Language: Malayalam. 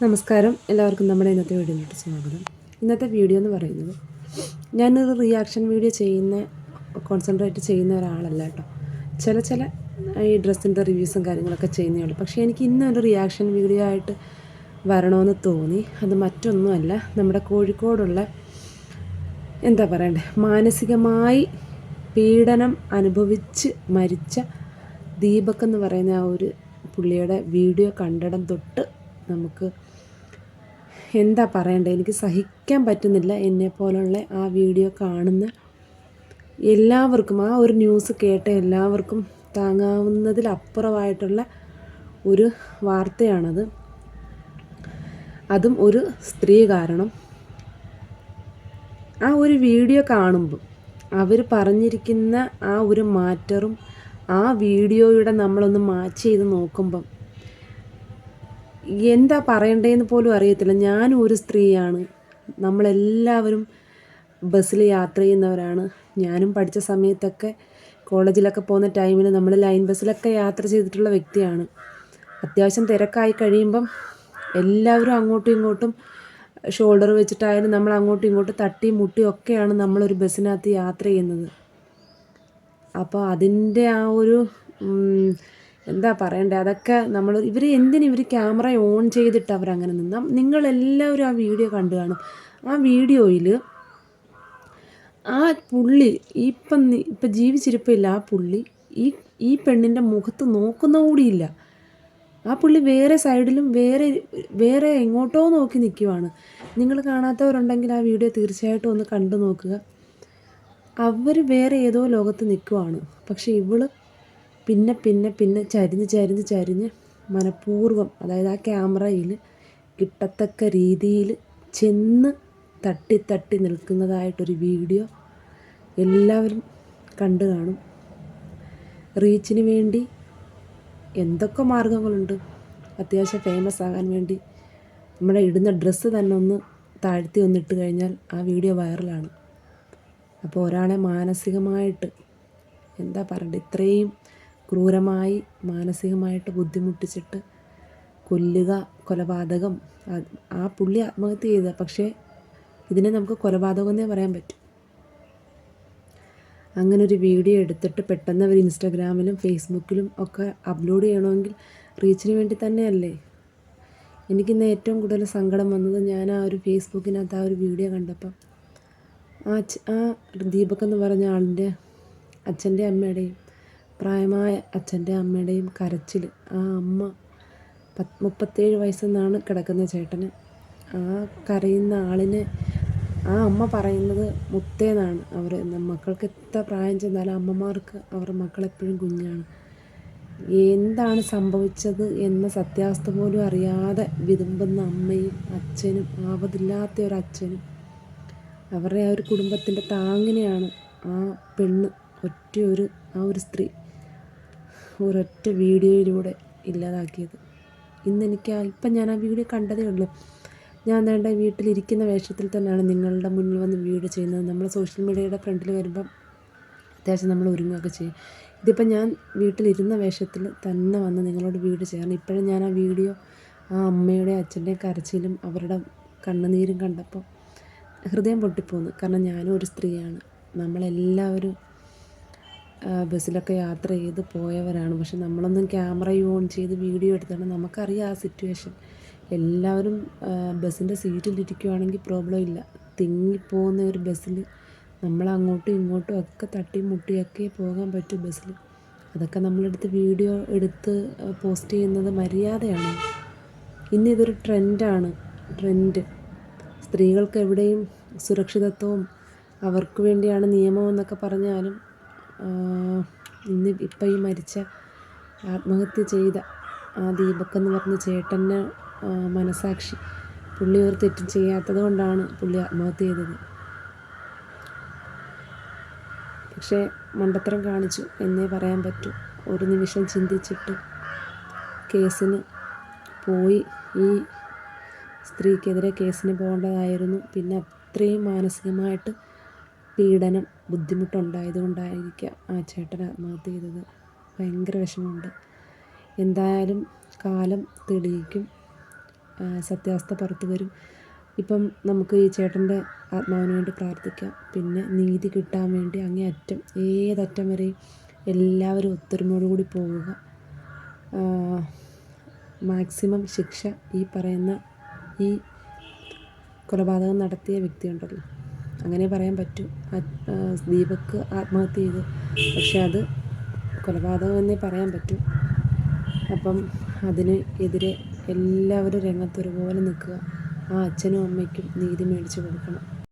നമസ്കാരം. എല്ലാവർക്കും നമ്മുടെ ഇന്നത്തെ വീഡിയോയിലോട്ട് സ്വാഗതം. ഇന്നത്തെ വീഡിയോ എന്ന് പറയുന്നത് ഞാനൊരു റിയാക്ഷൻ വീഡിയോ ചെയ്യുന്ന കോൺസെൻട്രേറ്റ് ചെയ്യുന്ന ഒരാളല്ല കേട്ടോ. ചില ചില ഈ ഡ്രസ്സിന്റെ റിവ്യൂസും കാര്യങ്ങളൊക്കെ ചെയ്യുന്നേ പക്ഷേ എനിക്ക് ഇന്നൊരു റിയാക്ഷൻ വീഡിയോ ആയിട്ട് വരണമെന്ന് തോന്നി. അത് മറ്റൊന്നുമല്ല നമ്മുടെ കോഴിക്കോടുള്ള എന്താ പറയണ്ടേ മാനസികമായി പീഡനം അനുഭവിച്ച് മരിച്ച ദീപക് എന്ന് പറയുന്ന ആ ഒരു പുള്ളിയുടെ വീഡിയോ കണ്ടിടം തൊട്ട് നമുക്ക് എന്താ പറയണ്ടേ? എനിക്ക് സഹിക്കാൻ പറ്റുന്നില്ല എന്നെ പോലുള്ള ആ വീഡിയോ കാണുന്ന എല്ലാവർക്കും ആ ഒരു ന്യൂസ് കേട്ട എല്ലാവർക്കും താങ്ങാവുന്നതിലപ്പുറമായിട്ടുള്ള ഒരു വാർത്തയാണത്. അതും ഒരു സ്ത്രീ കാരണം. ആ ഒരു വീഡിയോ കാണുമ്പോൾ അവർ പറഞ്ഞിരിക്കുന്ന ആ ഒരു മാറ്ററും ആ വീഡിയോയുടെ നമ്മളൊന്ന് മാച്ച് ചെയ്ത് നോക്കുമ്പം എന്താ പറയണ്ടേന്ന് പോലും അറിയത്തില്ല. ഞാനും ഒരു സ്ത്രീയാണ്. നമ്മളെല്ലാവരും ബസ്സിൽ യാത്ര ചെയ്യുന്നവരാണ്. ഞാനും പഠിച്ച സമയത്തൊക്കെ കോളേജിലൊക്കെ പോകുന്ന ടൈമിൽ നമ്മൾ ലൈൻ ബസ്സിലൊക്കെ യാത്ര ചെയ്തിട്ടുള്ള വ്യക്തിയാണ്. അത്യാവശ്യം തിരക്കായി കഴിയുമ്പം എല്ലാവരും അങ്ങോട്ടും ഇങ്ങോട്ടും ഷോൾഡർ വെച്ചിട്ടായാലും നമ്മൾ അങ്ങോട്ടും ഇങ്ങോട്ടും തട്ടി മുട്ടിയും ഒക്കെയാണ് നമ്മളൊരു ബസ്സിനകത്ത് യാത്ര ചെയ്യുന്നത്. അപ്പോൾ അതിന്റെ ആ ഒരു എന്താ പറയണ്ടേ? അതൊക്കെ നമ്മൾ ഇവർ എന്തിന് ഇവർ ക്യാമറ ഓൺ ചെയ്തിട്ട് അവരങ്ങനെ നിന്നാൽ നിങ്ങളെല്ലാവരും ആ വീഡിയോ കണ്ടു കാണും. ആ വീഡിയോയിൽ ആ പുള്ളി ഇപ്പം ഇപ്പം ജീവിച്ചിരിപ്പില്ല ആ പുള്ളി. ഈ ഈ പെണ്ണിന്റെ മുഖത്ത് നോക്കുന്ന കൂടിയില്ല ആ പുള്ളി വേറെ സൈഡിലും വേറെ വേറെ എങ്ങോട്ടോ നോക്കി നിൽക്കുവാണ് നിങ്ങൾ കാണാത്തവരുണ്ടെങ്കിൽ ആ വീഡിയോ തീർച്ചയായിട്ടും ഒന്ന് കണ്ടു നോക്കുക. അവർ വേറെ ഏതോ ലോകത്ത് നിൽക്കുവാണ് പക്ഷേ ഇവൾ പിന്നെ പിന്നെ പിന്നെ ചരിഞ്ഞ് ചരിഞ്ഞ് ചരിഞ്ഞ് മനഃപൂർവം അതായത് ആ ക്യാമറയിൽ കിട്ടത്തക്ക രീതിയിൽ ചെന്ന് തട്ടി തട്ടി നിൽക്കുന്നതായിട്ടൊരു വീഡിയോ എല്ലാവരും കണ്ടു കാണും. റീച്ചിന് വേണ്ടി എന്തൊക്കെ മാർഗങ്ങളുണ്ട്? അത്യാവശ്യം ഫേമസ് ആകാൻ വേണ്ടി നമ്മുടെ ഇടുന്ന ഡ്രസ്സ് തന്നെ ഒന്ന് താഴ്ത്തി ഒന്നിട്ട് കഴിഞ്ഞാൽ ആ വീഡിയോ വൈറലാണ് അപ്പോൾ ഒരാളെ മാനസികമായിട്ട് എന്താ പറയണ്ടത് ഇത്രയും ക്രൂരമായി മാനസികമായിട്ട് ബുദ്ധിമുട്ടിച്ചിട്ട് കൊല്ലുക കൊലപാതകം ആ പുള്ളി ആത്മഹത്യ ചെയ്ത. പക്ഷേ ഇതിനെ നമുക്ക് കൊലപാതകം എന്നേ പറയാൻ പറ്റും. അങ്ങനെ ഒരു വീഡിയോ എടുത്തിട്ട് പെട്ടെന്ന് അവർ ഇൻസ്റ്റാഗ്രാമിലും ഫേസ്ബുക്കിലും ഒക്കെ അപ്ലോഡ് ചെയ്യണമെങ്കിൽ റീച്ചിന് വേണ്ടി തന്നെയല്ലേ? എനിക്കിന്ന് ഏറ്റവും കൂടുതൽ സങ്കടം വന്നത് ഞാൻ ആ ഒരു ഫേസ്ബുക്കിനകത്ത് ആ ഒരു വീഡിയോ കണ്ടപ്പം ആ ആ ദീപക് എന്ന് പറഞ്ഞ ആളിന്റെ അച്ഛന്റെ അമ്മയുടെയും പ്രായമായ അച്ഛന്റെ അമ്മയുടെയും കരച്ചിൽ. ആ അമ്മ പത്ത് മുപ്പത്തേഴ് വയസ്സെന്നാണ് കിടക്കുന്ന ചേട്ടന്. ആ കരയുന്ന ആളിനെ ആ അമ്മ പറയുന്നത് മുത്തേന്നാണ് അവർ മക്കൾക്ക് എത്ര പ്രായം ചെന്നാലും അമ്മമാർക്ക് അവരുടെ മക്കളെപ്പോഴും കുഞ്ഞാണ്. എന്താണ് സംഭവിച്ചത് എന്ന സത്യാവസ്ഥ പോലും അറിയാതെ വിതുമ്പുന്ന അമ്മയും അച്ഛനും ആവതില്ലാത്ത ഒരു അച്ഛനും അവരുടെ ആ ഒരു കുടുംബത്തിന്റെ താങ്ങിനെയാണ് ആ പെണ്ണ് ഒറ്റ ഒരു ആ ഒരു സ്ത്രീ. ഒരൊറ്റ വീഡിയോയിലൂടെ ഇല്ലാതാക്കിയത്. ഇന്ന് എനിക്ക് ഇപ്പം ഞാൻ ആ വീഡിയോ കണ്ടതേ ഉള്ളൂ. ഞാൻ വേണ്ട വീട്ടിലിരിക്കുന്ന വേഷത്തിൽ തന്നെയാണ് നിങ്ങളുടെ മുന്നിൽ വന്ന് വീഡിയോ ചെയ്യുന്നത്. നമ്മൾ സോഷ്യൽ മീഡിയയുടെ ഫ്രണ്ടിൽ വരുമ്പം അത്യാവശ്യം നമ്മൾ ഒരുങ്ങുകയൊക്കെ ചെയ്യും. ഇതിപ്പം ഞാൻ വീട്ടിലിരുന്ന വേഷത്തിൽ തന്നെ വന്ന് നിങ്ങളോട് വീഡിയോ ചെയ്യണം ഇപ്പോഴും ഞാൻ ആ വീഡിയോ ആ അമ്മയുടെ അച്ഛന്റെയും കരച്ചിലും അവരുടെ കണ്ണുനീരും കണ്ടപ്പോൾ ഹൃദയം പൊട്ടിപ്പോന്നു. കാരണം ഞാനും ഒരു സ്ത്രീയാണ്. നമ്മളെല്ലാവരും ബസ്സിലൊക്കെ യാത്ര ചെയ്ത് പോയവരാണ്. പക്ഷെ നമ്മളൊന്നും ക്യാമറ ഓൺ ചെയ്ത് വീഡിയോ എടുത്താണ് നമുക്കറിയാം ആ സിറ്റുവേഷൻ. എല്ലാവരും ബസ്സിന്റെ സീറ്റിലിരിക്കുവാണെങ്കിൽ പ്രോബ്ലം ഇല്ല. തിങ്ങിപ്പോകുന്ന ഒരു ബസ്സിൽ നമ്മൾ അങ്ങോട്ടും ഇങ്ങോട്ടും ഒക്കെ തട്ടി മുട്ടിയൊക്കെ പോകാൻ പറ്റും ബസ്സിൽ. അതൊക്കെ നമ്മളെടുത്ത് വീഡിയോ എടുത്ത് പോസ്റ്റ് ചെയ്യുന്നത് മര്യാദയാണ്. ഇന്നിതൊരു ട്രെൻഡാണ്. ട്രെൻഡ്. സ്ത്രീകൾക്ക് എവിടെയും സുരക്ഷിതത്വവും അവർക്ക് വേണ്ടിയാണ് നിയമം എന്നൊക്കെ പറഞ്ഞാലും ഇന്ന് ഇപ്പം ഈ മരിച്ച ആത്മഹത്യ ചെയ്ത ആ ദീപക് എന്ന് പറഞ്ഞ ചേട്ടന് മനസാക്ഷി പുള്ളി ഒരു തെറ്റും ചെയ്യാത്തത് കൊണ്ടാണ് പുള്ളി ആത്മഹത്യ ചെയ്തത്. പക്ഷേ മണ്ടത്തരം കാണിച്ചു എന്നേ പറയാൻ പറ്റൂ. ഒരു നിമിഷം ചിന്തിച്ചിട്ട് കേസിന് പോയി. ഈ സ്ത്രീക്കെതിരെ കേസിന് പോകേണ്ടതായിരുന്നു. പിന്നെ അത്രയും മാനസികമായിട്ട് പീഡനം ബുദ്ധിമുട്ടുണ്ടായത് കൊണ്ടായിരിക്കാം ആ ചേട്ടൻ ആത്മഹത്യ ചെയ്തത്. ഭയങ്കര വിഷമമുണ്ട്. എന്തായാലും കാലം തെളിയിക്കും. സത്യാവസ്ഥ പുറത്ത് വരും. ഇപ്പം നമുക്ക് ഈ ചേട്ടന്റെ ആത്മാവിന് വേണ്ടി പ്രാർത്ഥിക്കാം. പിന്നെ നീതി കിട്ടാൻ വേണ്ടി അങ്ങേയറ്റം ഏതറ്റം വരെയും എല്ലാവരും ഒത്തൊരുമയോടുകൂടി പോവുക. മാക്സിമം ശിക്ഷ ഈ പറയുന്ന ഈ കൊലപാതകം നടത്തിയ വ്യക്തിയുണ്ടല്ലോ. അങ്ങനെ പറയാൻ പറ്റൂ. ദീപക്ക് ആത്മഹത്യ ചെയ്തു. പക്ഷെ അത് കൊലപാതകം എന്നേ പറയാൻ പറ്റൂ. അപ്പം അതിന് എതിരെ എല്ലാവരും രംഗത്ത് ഒരുപോലെ നിൽക്കുക. ആ അച്ഛനും അമ്മയ്ക്കും നീതി മേടിച്ച് കൊടുക്കണം.